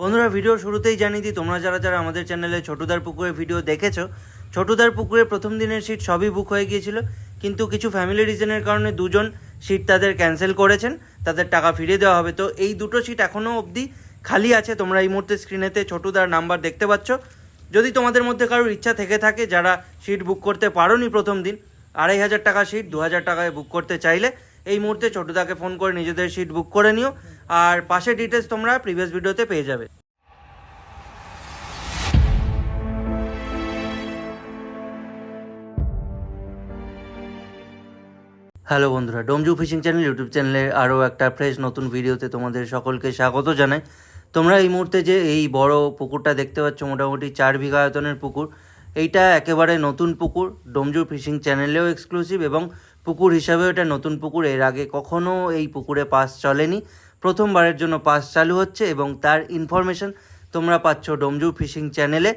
বন্ধুরা ভিডিও শুরুতেই জানিয়ে দিই, তোমরা যারা যারা আমাদের চ্যানেলে ছোটুদার পুকুরের ভিডিও দেখেছ, ছোটুদার পুকুরের প্রথম দিনের সিট সবই বুক হয়ে গিয়েছিল। কিন্তু কিছু ফ্যামিলি রিজনের কারণে দুজন সিট তাদের ক্যান্সেল করেছেন, তাদের টাকা ফিরিয়ে দেওয়া হবে। তো এই দুটো সিট এখনও অবধি খালি আছে, তোমরা এই মুহূর্তে স্ক্রিনেতে ছোটুদার নাম্বার দেখতে পাচ্ছ। যদি তোমাদের মধ্যে কারোর ইচ্ছা থেকে থাকে, যারা সিট বুক করতে পারোনি প্রথম দিন, আড়াই হাজার টাকা সিট দু হাজার টাকায় বুক করতে চাইলে, এই মুহূর্তে ছোটুদাকে ফোন করে নিজেদের সিট বুক করে নিও। আর পাশে ডিটেলস তোমরা প্রিভিয়াস ভিডিওতে পেয়ে যাবে। হ্যালো বন্ধুরা, ডোমজু ফিশিং চ্যানেল ইউটিউব চ্যানেলে আরও একটা ফ্রেশ নতুন ভিডিওতে তোমাদের সকলকে স্বাগত জানাই। তোমরা এই মুহূর্তে যে এই বড় পুকুরটা দেখতে পাচ্ছ, মোটামুটি চার বিঘা আয়তনের পুকুর, এইটা একেবারে নতুন পুকুর, ডোমজু ফিশিং চ্যানেলেও এক্সক্লুসিভ এবং পুকুর হিসাবেও এটা নতুন পুকুর। এর আগে কখনো এই পুকুরে পাস চলেনি। প্রথমবারের জন্য পাস চালু হচ্ছে এবং তার ইনফরমেশন তোমরা পাচ্ছ ডোমজু ফিশিং চ্যানেলে।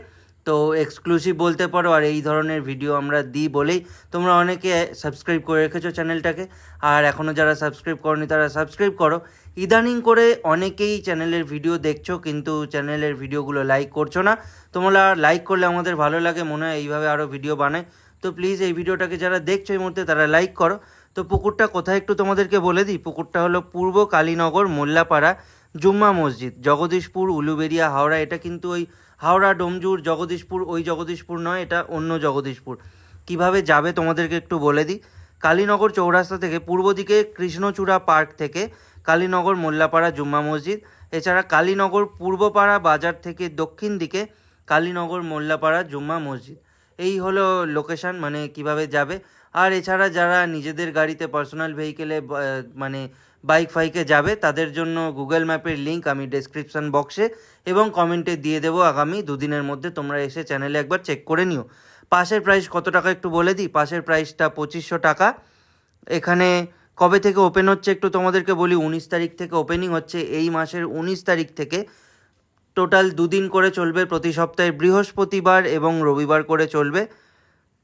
তো এক্সক্লুসিভ বলতে পারো, আর এই ধরনের ভিডিও আমরা দিই বলেই তোমরা অনেকে সাবস্ক্রাইব করে রেখেছো চ্যানেলটাকে। আর এখনও যারা সাবস্ক্রাইব করনি, তারা সাবস্ক্রাইব করো। ইদানিং করে অনেকেই চ্যানেলের ভিডিও দেখছ, কিন্তু চ্যানেলের ভিডিওগুলো লাইক করছ না। তোমরা লাইক করলে আমাদের ভালো লাগে, মনে হয় এইভাবে আরও ভিডিও বানায়। তো প্লিজ এই ভিডিওটাকে যারা দেখছ এই মুহূর্তে, তারা লাইক করো। তো পুকুরটা কোথায় একটু তোমাদেরকে বলে দিই? পুকুরটা হলো পূর্ব কালীনগর, মোল্লাপাড়া, জুম্মা মসজিদ। জগদীশপুর উলুবেরিয়া হাওড়া, এটা কিন্তু ওই হাওড়া, ডোমজুর, জগদীশপুর, ওই জগদীশপুর নয়, এটা অন্য জগদীশপুর। কীভাবে যাবে তোমাদেরকে একটু বলে দিই? কালীনগর চৌরাস্তা থেকে পূর্ব দিকে কৃষ্ণচূড়া পার্ক থেকে কালীনগর, মোল্লাপাড়া, জুম্মা মসজিদ। এছাড়া কালীনগর পূর্বপাড়া বাজার থেকে দক্ষিণ দিকে কালীনগর, মোল্লাপাড়া, জুম্মা মসজিদ। এই হলো লোকেশন মানে কীভাবে যাবে? আর এছাড়া যারা নিজেদের গাড়িতে পার্সোনাল ভেহিকেলে মানে বাইক ফাইকে যাবে, তাদের জন্য গুগল ম্যাপের লিঙ্ক আমি ডেসক্রিপশন বক্সে এবং কমেন্টে দিয়ে দেবো আগামী দুদিনের মধ্যে। তোমরা এসে চ্যানেলে একবার চেক করে নিও। পাশের প্রাইস কত টাকা একটু বলে দিই? পাশের প্রাইসটা পঁচিশশো টাকা। এখানে কবে থেকে ওপেন হচ্ছে একটু তোমাদেরকে বলি? উনিশ তারিখ থেকে ওপেনিং হচ্ছে। এই মাসের উনিশ তারিখ থেকে টোটাল দুদিন করে চলবে। প্রতি সপ্তাহে বৃহস্পতিবার এবং রবিবার করে চলবে।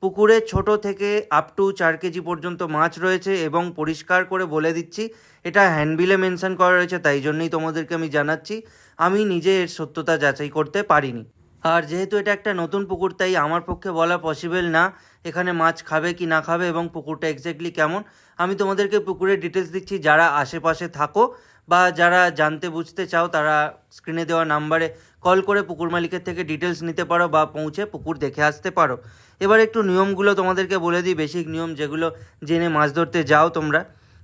পুকুরে ছোট থেকে আপ টু চার কেজি পর্যন্ত মাছ রয়েছে এবং পরিষ্কার করে বলে দিচ্ছি, এটা হ্যান্ডবিলে মেনশন করা রয়েছে, তাই জন্যই তোমাদেরকে আমি জানাচ্ছি, আমি নিজে এর সত্যতা যাচাই করতে পারিনি। আর যেহেতু এটা একটা নতুন পুকুর, তাই আমার পক্ষে বলা পসিবল না এখানে মাছ খাবে কি না খাবে এবং পুকুরটা এক্স্যাক্টলি কেমন। আমি তোমাদেরকে পুকুরের ডিটেলস দিচ্ছি, যারা আশেপাশে থাকো বা যারা জানতে বুঝতে চাও, তারা স্ক্রিনে দেওয়া নাম্বারে কল করে পুকুর মালিকের থেকে ডিটেলস নিতে পারো বা পৌঁছে পুকুর দেখে আসতে পারো। এবার একটু নিয়মগুলো তোমাদেরকে বলে দিই বেসিক নিয়ম যেগুলো জেনে মাছ ধরতে যাও তোমরা।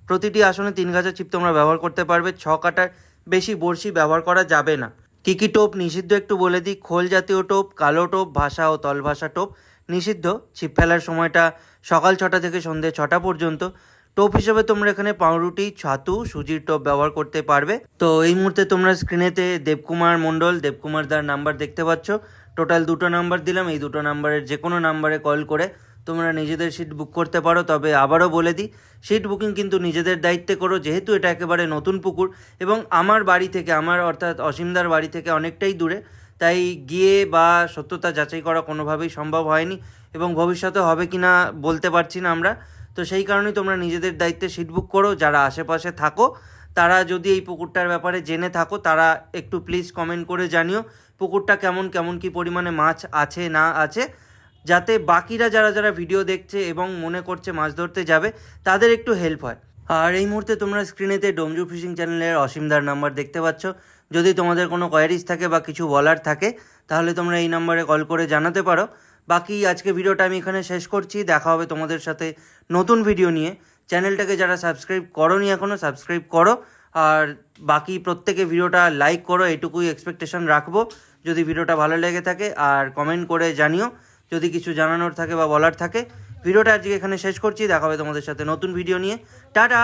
প্রতিটি আসনে তিন গাছা ছিপ তোমরা ব্যবহার করতে পারবে, ছ কাটার বেশি বড়শি ব্যবহার করা যাবে না। কী কী টোপ নিষিদ্ধ একটু বলে দিই, খোল জাতীয় টোপ, কালো টোপ, ভাষা ও তলভাষা টোপ নিষিদ্ধ। ছিপ ফেলার সময়টা সকাল ছটা থেকে সন্ধ্যে ছটা পর্যন্ত। টোপ হিসেবে তোমরা এখানে পাউরুটি, ছাতু, সুজির টোপ ব্যবহার করতে পারবে। তো এই মুহূর্তে তোমরা স্ক্রিনেতে দেবকুমার মণ্ডল, দেবকুমার দার নাম্বার দেখতে পাচ্ছ। টোটাল দুটো নাম্বার দিলাম, এই দুটো নাম্বারের যে কোনো নাম্বারে কল করে তোমরা নিজেদের সিট বুক করতে পারো। তবে আবারও বলে দিই সিট বুকিং কিন্তু নিজেদের দায়িত্বে করো, যেহেতু এটা একেবারে নতুন পুকুর এবং আমার বাড়ি থেকে, আমার অর্থাৎ অসীমদার বাড়ি থেকে অনেকটাই দূরে, তাই গিয়ে বা সত্যতা যাচাই করা কোনোভাবেই সম্ভব হয়নি এবং ভবিষ্যতে হবে কি না বলতে পারছি না আমরা। তো সেই কারণেই তোমরা নিজেদের দায়িত্বে সিট বুক করো, যারা আশেপাশে থাকো, তারা যদি এই পুকুরটার ব্যাপারে জেনে থাকো, তারা একটু প্লিজ কমেন্ট করে জানিও, পুকুরটা কেমন কেমন কি পরিমাণে মাছ আছে, না আছে, যাতে বাকিরা যারা যারা ভিডিও দেখছে এবং মনে করছে মাছ ধরতে যাবে, তাদের একটু হেল্প হয়। আর এই মুহূর্তে তোমরা স্ক্রিনেতে ডোমজু ফিশিং চ্যানেলের অসীমদার নাম্বার দেখতে পাচ্ছ। যদি তোমাদের কোনো কোয়ারিজ থাকে বা কিছু বলার থাকে, তাহলে তোমরা এই নাম্বারে কল করে জানাতে পারো। বাকি আজকে ভিডিওটা আমি এখানে শেষ করছি, দেখা হবে তোমাদের সাথে নতুন ভিডিও নিয়ে। চ্যানেলটাকে যারা সাবস্ক্রাইব করোনি এখনও সাবস্ক্রাইব করো। আর বাকি প্রত্যেকে ভিডিওটা লাইক করো এটুকুই এক্সপেকটেশন রাখব। যদি ভিডিওটা ভালো লেগে থাকে, আর কমেন্ট করে জানিও। যদি কিছু জানানোর থাকে বা বলার থাকে, ভিডিওটা আজকে এখানে শেষ করছি। দেখা হবে তোমাদের সাথে নতুন ভিডিও নিয়ে। টাটা!